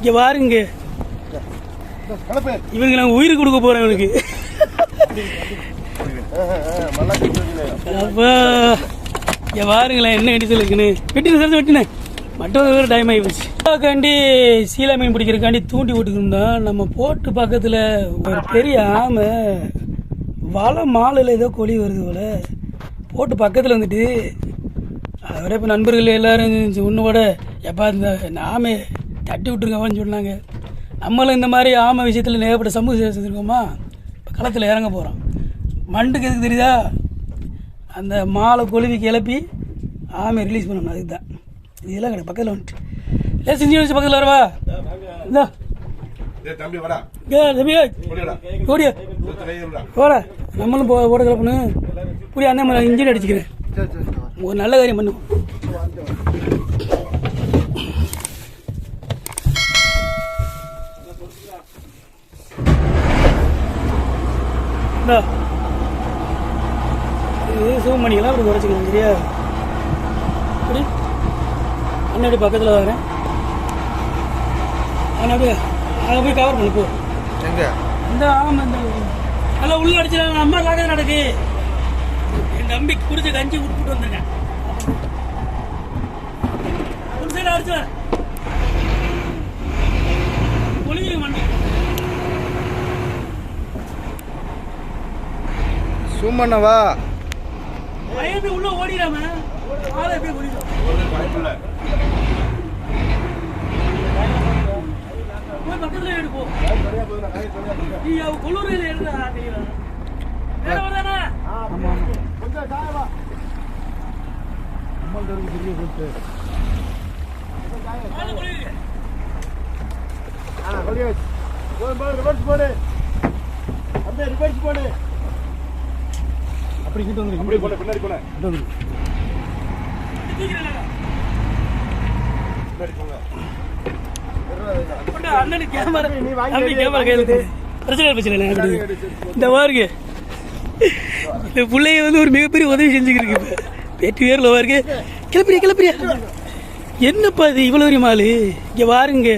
இங்கே பாருங்க. இவங்க நான் உயிர் கொடுக்க போகிறேன் இவனுக்கு. நல்லா பாருங்களேன் என்ன கண்டிஷன் இருக்குன்னு. வெட்டின சேர்த்து வெட்டினேன் மட்டும் வேறு டைம் ஆகிப்போச்சு போச்சு காண்டி சீலா மீன் பிடிக்கிறக்காண்டி தூண்டி விட்டுருந்தோம் நம்ம போட்டு பக்கத்தில் ஒரு பெரிய ஆமை வலை மாலையில் ஏதோ கொழி வருது போல. போட்டு பக்கத்தில் வந்துட்டு அதோட இப்போ நண்பர்கள் எல்லாரும் உன்னோட எப்பா இந்த இந்த ஆமையை தட்டி விட்டுருக்கவான்னு சொன்னாங்க. நம்மளும் இந்த மாதிரி ஆமை விஷயத்தில் நேரப்பட்ட சமூக சேவை செஞ்சுருக்கோமா? இப்போ களத்தில் இறங்க போகிறோம் மண்டுக்கு எதுக்கு தெரியுதா? அந்த மாலை கொழுவி கிளப்பி ஆமை ரிலீஸ் பண்ணணும். அதுக்கு தான் இதெல்லாம் கிடையாது. பக்கத்தில் வந்துட்டு. இல்லை செஞ்சு வச்சு பக்கத்தில் வரவா? இந்தா நம்மளும் போ ஓட கிளப்புனு புரிய அண்ணன் இன்ஜின் அடிச்சுக்கிறேன். சரி சரி ஒரு நல்ல காரியம் பண்ணும் இந்தா. இது சிவமணிக்கெல்லாம் அப்படி குறைச்சிக்கலாம் சரியா? அப்படி. அண்ணாடி பக்கத்தில் வரேன் அண்ணா அப்படியே அதை போய் கவர் பண்ணு போ. எங்க? இந்த ஆமா இந்த நல்லா உள்ள அடிச்சிடாங்க அம்மா காக்க நடக்கு. என் தம்பி குடிச்ச கஞ்சி விட்டுட்டு வந்தேங்க ஒரு சைடு அடிச்சு ஒளிங்க மண்ணு. சும்மண்ணவா பயந்து உள்ள ஓடிடாம ஆளை எப்படி ஓடிடும் போய் பக்கத்துல எடுப்போம் நீ அவ கொள்ளூரில் எடுத்தா தெரியல வேற வரதானே போடு போடு ரிவர்ஸ் போடு. அப்படியே ரிவர்ஸ் போடு. அப்படி கிட்ட வந்து அப்படி போன பின்னாடி போன தூக்கிறேன் பின்னாடி போங்க. கொண்டா, அண்ணனுக்கு கேமரா தம்பி கேமரா கையில் கொடு. பிரச்சனை பிரச்சனை இல்லை. இந்த பாருங்க. இந்த பிள்ளைய வந்து ஒரு மிகப்பெரிய உதவி செஞ்சுக்கிருக்கு இப்ப வெற்றி வேரில் பாருங்க. கிளப்பிரியா கிளப்பிரியா. என்னப்பா இது இவ்வளோ பெரிய மாலு? இங்கே பாருங்க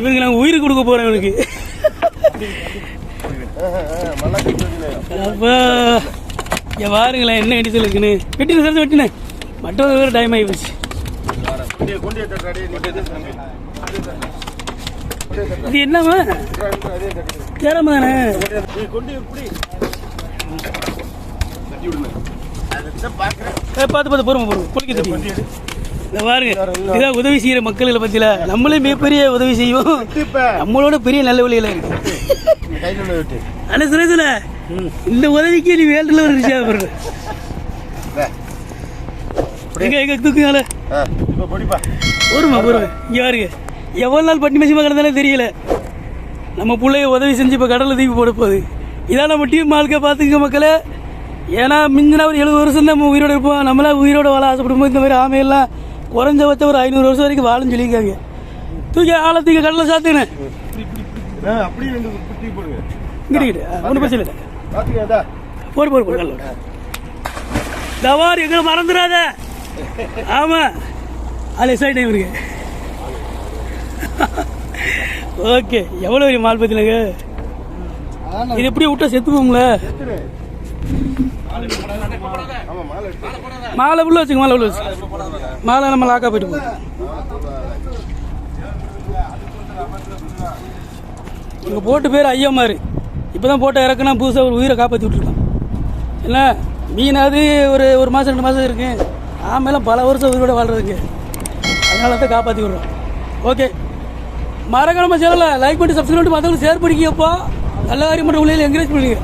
இவங்க நான் உயிர் கொடுக்க போறேன் இவனுக்கு. இங்கே பாருங்களேன் என்ன கண்டிஷன் இருக்குன்னு. வெட்டின சேர்த்து வெட்டினேன் மட்டும் வேறு டைம் ஆகி போச்சு இது என்னம்மா? தேரமா தானே கொண்டு விடுங்க அதை பார்த்து பார்த்து போறோம் போறோம். குளிக்க தெரியும் இந்த பாருங்க. இதான் உதவி செய்யற மக்கள் பத்தியில. நம்மளே மிகப்பெரிய உதவி செய்வோம். நம்மளோட பெரிய நல்ல வழியில இருக்கு. ஆனா சுரேசல இந்த உதவிக்கு நீ வேல்டுல ஒரு விஷயம் பாருங்க எங்க எங்க பொடிப்பா. போருமா போருமா இங்க பாருங்க. எவ்வளவு நாள் பட்டி மசிமா கிடந்தாலும் தெரியல. நம்ம பிள்ளைய உதவி செஞ்சு இப்போ கடலில் தூக்கி போட போகுது. இதான் நம்ம டீம் ஆளுக்க பார்த்துக்க மக்களே. ஏன்னா மிஞ்சினா ஒரு எழுபது வருஷம் நம்ம உயிரோட இருப்போம். நம்மளா உயிரோட வாழ ஆசைப்படும் போது இந்த மாதிரி ஆமையெல்லாம் குறைஞ்சபட்சம் ஒரு ஐநூறு வருஷம் வரைக்கும் வாழும் சொல்லியிருக்காங்க. தூக்கி ஆளை தூக்கி கடலில் போடுங்க. இங்கிட்டு ஒன்றும் பிரச்சனை இல்லை. போடு போடு போடு கடலில் தவார் எங்களை மறந்துடாத. ஆமா. அது எஸ் டைம் இருக்கு. ஓகே எவ்வளோ பெரிய மால் பத்தினங்க இது எப்படியே விட்டா செத்துவோம்ல ஆமாம் மாலை உள்ள வச்சுங்க மாலை உள்ள வச்சு மாலை நம்ம லாக்கா போயிட்டு போகுது இங்கே போட்டு பேர் ஐயம்மாரு. இப்போ தான் போட்டு இறக்குனா புதுசாக ஒரு உயிரை காப்பாற்றி விட்டுருக்கான். என்ன? மீனாவது ஒரு ஒரு மாதம் ரெண்டு மாதம் இருக்கு. ஆமெல்லாம் பல வருஷம் உயிரோட வாழ்றதுக்கு. அதனால தான் காப்பாற்றி விட்றோம். ஓகே மறக்காம சேரல லைக் பண்ணி சப்ஸ்கிரைப் பண்ணி மற்றவங்களுக்கு ஷேர் பண்ணிக்கப்போ நல்ல காரியம் பண்ணுற உள்ளே என்கரேஜ் பண்ணுங்க.